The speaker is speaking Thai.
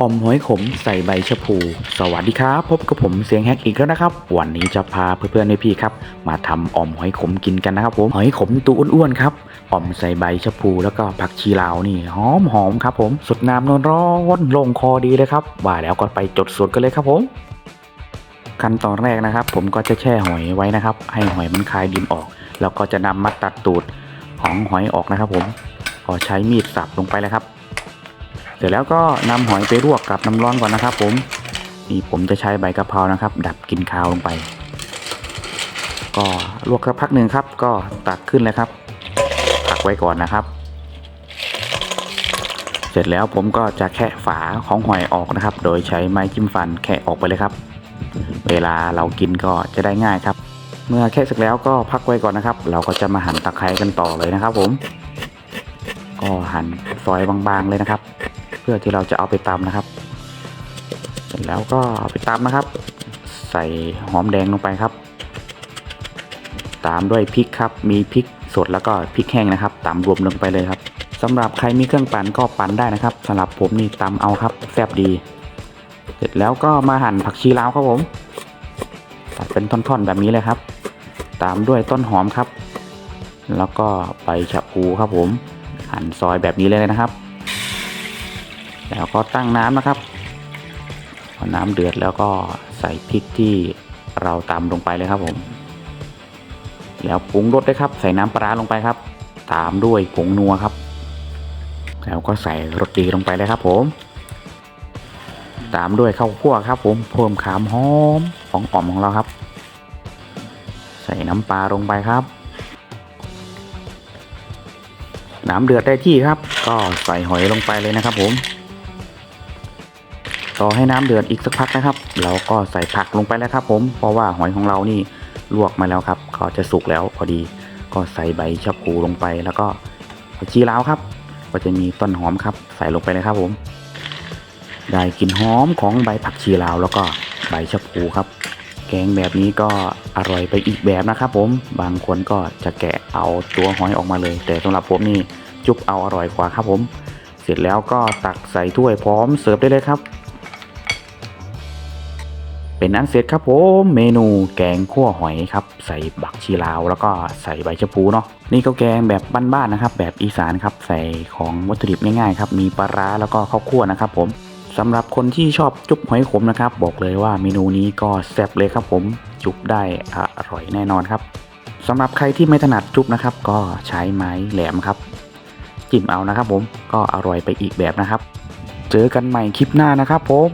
อมหอยขมใส่ใบชะพู สวัสดีครับ พบกับผมเสียงแฮกอีกแล้วนะครับ วันนี้จะพาเพื่อนๆในพี่ครับ มาทำออมหอยขมกินกันนะครับ ผมหอยขมตัวอ้วนๆครับออมใส่ใบชะพูแล้วก็ผักชีลาวนี่หอมหอมๆครับ ผมสดน้ำนอนร้อนลงคอดีเลยครับว่าแล้วก็ไปจดสูตรกันเลยครับผมขั้นตอนแรกนะครับ ผมก็จะแช่หอยไว้นะครับ ให้หอยมันคลายดินออก แล้วก็จะนำมาตัดตูดของหอยออกนะครับ ผมก็ใช้มีดสับลงไปเลยครับ สร็จแล้วก็นำหอยไปลวกกับน้ำร้อนก่อนนะครับ ผมนี่ผมจะใช้ใบกะเพรานะครับ ดับกลิ่นคาวลงไป ก็ลวกสักพักหนึ่งครับ ก็ตักขึ้นเลยครับพักไว้ก่อนนะครับ เสร็จแล้วผมก็จะแคะฝาของหอยออกนะครับ โดยใช้ไม้จิ้มฟันแคะออกไปเลยครับ เวลาเรากินก็จะได้ง่ายครับ เมื่อแคะเสร็จแล้วก็พักไว้ก่อนนะครับ เราก็จะมาหั่นตะไคร้กันต่อเลยนะครับ ผม ก็หั่นซอยบางๆเลยนะครับ เพื่อที่เราจะเอาไปตำนะครับ เสร็จแล้วก็เอาไปตำนะครับ ใส่หอมแดงลงไปครับ ตามด้วยพริกครับ มีพริกสดแล้วก็พริกแห้งนะครับตำรวมลงไปเลยครับสำหรับใครมีเครื่องปั่นก็ปั่นได้นะครับสำหรับผมนี่ตำเอาครับแซ่บดี เสร็จแล้วก็มาหั่นผักชีลาวครับผมตัดเป็นท่อนๆแบบนี้เลยครับ ตามด้วยต้นหอมครับ แล้วก็ใบชะพูครับผม หั่นซอยแบบนี้เลยนะครับ แล้วก็ตั้งน้ำนะครับพอน้ำเดือดแล้วก็ใส่พริกที่เราตำลงไปเลยครับผม แล้วปรุงรสด้วยครับ ใส่น้ำปลาลงไปครับ ตามด้วยผงนัวครับ แล้วก็ใส่รสดีลงไปเลยครับผม ตามด้วยข้าวคั่วครับ ผมเพิ่มขามหอมของอ่อมของเราครับ ใส่น้ำปลาลงไปครับน้ำเดือดได้ที่ครับ ก็ใส่หอยลงไปเลยนะครับผม ต่อให้น้ำเดือดอีกสักพักนะครับ เราก็ใส่ผักลงไปแล้วครับ ผม เพราะว่าหอยของเรานี่ลวกมาแล้วครับก็จะสุกแล้วพอดี ก็ใส่ใบชะพูลงไปแล้วก็ผักชีลาวครับ ก็จะมีต้นหอมครับ ใส่ลงไปเลยครับผม ได้กลิ่นหอมของใบผักชีลาวแล้วก็ใบชะพูครับ แกงแบบนี้ก็อร่อยไปอีกแบบนะครับ ผม บางคนก็จะแกะเอาตัวหอยออกมาเลย แต่สำหรับผมนี่จุบเอาอร่อยกว่าครับผม เสร็จแล้วก็ตักใส่ถ้วยพร้อมเสิร์ฟได้เลยครับ เป็นอันเสร็จครับผมเมนูแกงขั่วหอยครับ ใส่บักชีลาว แล้วก็ใส่ใบชะพูเนาะนี่ก็แกงแบบบ้านๆนะครับ แบบอีสานครับใส่ของวัตถุดิบง่ายๆครับมีปลาร้าแล้วก็ข้าวคั่วนะครับผมสำหรับคนที่ชอบจุ๊บหอยขมนะครับ บอกเลยว่าเมนูนี้ก็แซ่บเลยครับผมจุ๊บได้อร่อยแน่นอนครับสำหรับใครที่ไม่ถนัดจุ๊บนะครับ ก็ใช้ไม้แหลมครับ จิ้มเอานะครับผมก็อร่อยไปอีกแบบนะครับ เจอกันใหม่คลิปหน้านะครับผม